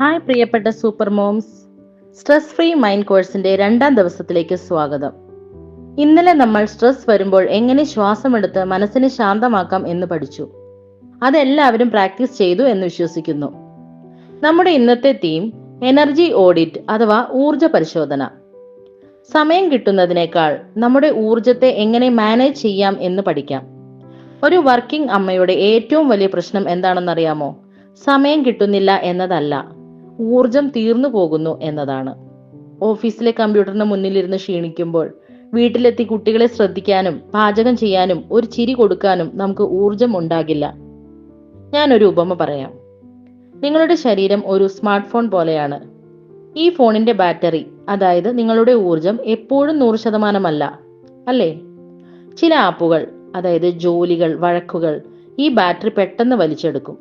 Hi പ്രിയപ്പെട്ട super moms stress free mind കോഴ്സിന്റെ രണ്ടാം ദിവസത്തിലേക്ക് സ്വാഗതം. ഇന്നലെ നമ്മൾ സ്ട്രെസ് വരുമ്പോൾ എങ്ങനെ ശ്വാസമെടുത്ത് മനസ്സിനെ ശാന്തമാക്കാം എന്ന് പഠിച്ചു. അതെല്ലാവരും പ്രാക്ടീസ് ചെയ്തു എന്ന് വിശ്വസിക്കുന്നു. നമ്മുടെ ഇന്നത്തെ തീം എനർജി ഓഡിറ്റ് അഥവാ ഊർജ പരിശോധന. സമയം കിട്ടുന്നതിനേക്കാൾ നമ്മുടെ ഊർജത്തെ എങ്ങനെ മാനേജ് ചെയ്യാം എന്ന് പഠിക്കാം. ഒരു വർക്കിംഗ് അമ്മയുടെ ഏറ്റവും വലിയ പ്രശ്നം എന്താണെന്നറിയാമോ? സമയം കിട്ടുന്നില്ല എന്നതല്ല. ഊർജം തീർന്നു പോകുന്നു എന്നതാണ്. ഓഫീസിലെ കമ്പ്യൂട്ടറിന് മുന്നിലിരുന്ന് ക്ഷീണിക്കുമ്പോൾ വീട്ടിലെത്തി കുട്ടികളെ ശ്രദ്ധിക്കാനും പാചകം ചെയ്യാനും ഒരു ചിരി കൊടുക്കാനും നമുക്ക് ഊർജം ഉണ്ടാകില്ല. ഞാനൊരു ഉപമ പറയാം. നിങ്ങളുടെ ശരീരം ഒരു സ്മാർട്ട് ഫോൺ പോലെയാണ്. ഈ ഫോണിന്റെ ബാറ്ററി അതായത് നിങ്ങളുടെ ഊർജം എപ്പോഴും നൂറ് ശതമാനമല്ല അല്ലേ? ചില ആപ്പുകൾ അതായത് ജോലികൾ വഴക്കുകൾ ഈ ബാറ്ററി പെട്ടെന്ന് വലിച്ചെടുക്കും.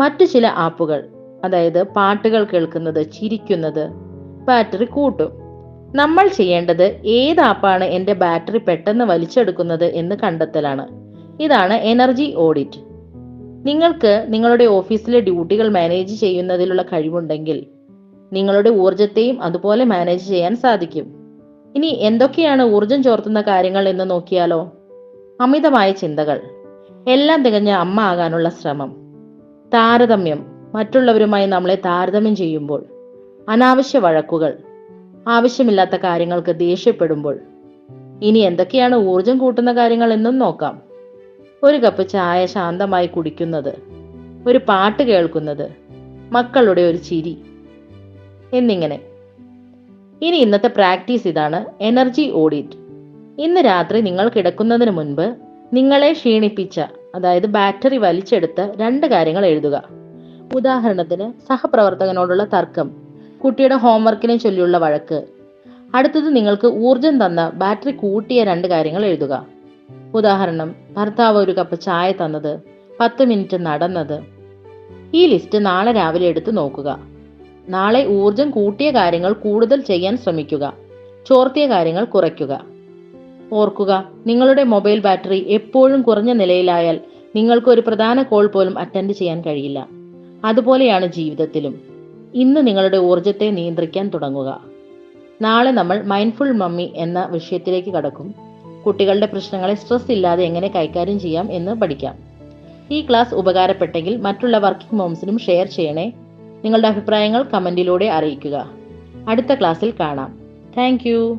മറ്റു ചില ആപ്പുകൾ അതായത് പാട്ടുകൾ കേൾക്കുന്നത് ചിരിക്കുന്നത് ബാറ്ററി കൂട്ടും. നമ്മൾ ചെയ്യേണ്ടത് ഏത് ആപ്പാണ് എന്റെ ബാറ്ററി പെട്ടെന്ന് വലിച്ചെടുക്കുന്നത് എന്ന് കണ്ടെത്തലാണ്. ഇതാണ് എനർജി ഓഡിറ്റ്. നിങ്ങൾക്ക് നിങ്ങളുടെ ഓഫീസിലെ ഡ്യൂട്ടികൾ മാനേജ് ചെയ്യുന്നതിലുള്ള കഴിവുണ്ടെങ്കിൽ നിങ്ങളുടെ ഊർജത്തെയും അതുപോലെ മാനേജ് ചെയ്യാൻ സാധിക്കും. ഇനി എന്തൊക്കെയാണ് ഊർജം ചോർത്തുന്ന കാര്യങ്ങൾ എന്ന് നോക്കിയാലോ? അമിതമായ ചിന്തകൾ. എല്ലാം തികഞ്ഞ അമ്മ ആകാനുള്ള ശ്രമം. താരതമ്യം. മറ്റുള്ളവരുമായി നമ്മളെ താരതമ്യം ചെയ്യുമ്പോൾ അനാവശ്യ വഴക്കുകൾ ആവശ്യമില്ലാത്ത കാര്യങ്ങൾക്ക് ദേഷ്യപ്പെടുമ്പോൾ ഇനി എന്തൊക്കെയാണ് ഊർജം കൂട്ടുന്ന കാര്യങ്ങൾ എന്നും നോക്കാം. ഒരു കപ്പ് ചായ ശാന്തമായി കുടിക്കുന്നത് ഒരു പാട്ട് കേൾക്കുന്നത് മക്കളുടെ ഒരു ചിരി എന്നിങ്ങനെ. ഇനി ഇന്നത്തെ പ്രാക്ടീസ് ഇതാണ് എനർജി ഓഡിറ്റ്. ഇന്ന് രാത്രി നിങ്ങൾ കിടക്കുന്നതിന് മുൻപ് നിങ്ങളെ ക്ഷീണിപ്പിച്ച അതായത് ബാറ്ററി വലിച്ചെടുത്ത് രണ്ട് കാര്യങ്ങൾ എഴുതുക. ഉദാഹരണത്തിന് സഹപ്രവർത്തകനോടുള്ള തർക്കം കുട്ടിയുടെ ഹോംവർക്കിനെ ചൊല്ലിയുള്ള വഴക്ക്. അടുത്തത് നിങ്ങൾക്ക് ഊർജം തന്ന ബാറ്ററി കൂട്ടിയ രണ്ട് കാര്യങ്ങൾ എഴുതുക. ഉദാഹരണം ഭർത്താവ് ഒരു കപ്പ് ചായ തന്നത് പത്ത് മിനിറ്റ് നടന്നത്. ഈ ലിസ്റ്റ് നാളെ രാവിലെ എടുത്ത് നോക്കുക. നാളെ ഊർജം കൂട്ടിയ കാര്യങ്ങൾ കൂടുതൽ ചെയ്യാൻ ശ്രമിക്കുക. ചോർത്തിയ കാര്യങ്ങൾ കുറയ്ക്കുക. ഓർക്കുക നിങ്ങളുടെ മൊബൈൽ ബാറ്ററി എപ്പോഴും കുറഞ്ഞ നിലയിലായാൽ നിങ്ങൾക്ക് ഒരു പ്രധാന കോൾ പോലും അറ്റൻഡ് ചെയ്യാൻ കഴിയില്ല. അതുപോലെയാണ് ജീവിതത്തിലും. ഇന്ന് നിങ്ങളുടെ ഊർജത്തെ നിയന്ത്രിക്കാൻ തുടങ്ങുക. നാളെ നമ്മൾ മൈൻഡ്ഫുൾ മമ്മി എന്ന വിഷയത്തിലേക്ക് കടക്കും. കുട്ടികളുടെ പ്രശ്നങ്ങളെ സ്ട്രെസ് ഇല്ലാതെ എങ്ങനെ കൈകാര്യം ചെയ്യാം എന്ന് പഠിക്കാം. ഈ ക്ലാസ് ഉപകാരപ്പെട്ടെങ്കിൽ മറ്റുള്ള വർക്കിംഗ് മോംസിനും ഷെയർ ചെയ്യണേ. നിങ്ങളുടെ അഭിപ്രായങ്ങൾ കമന്റിലൂടെ അറിയിക്കുക. അടുത്ത ക്ലാസ്സിൽ കാണാം. താങ്ക്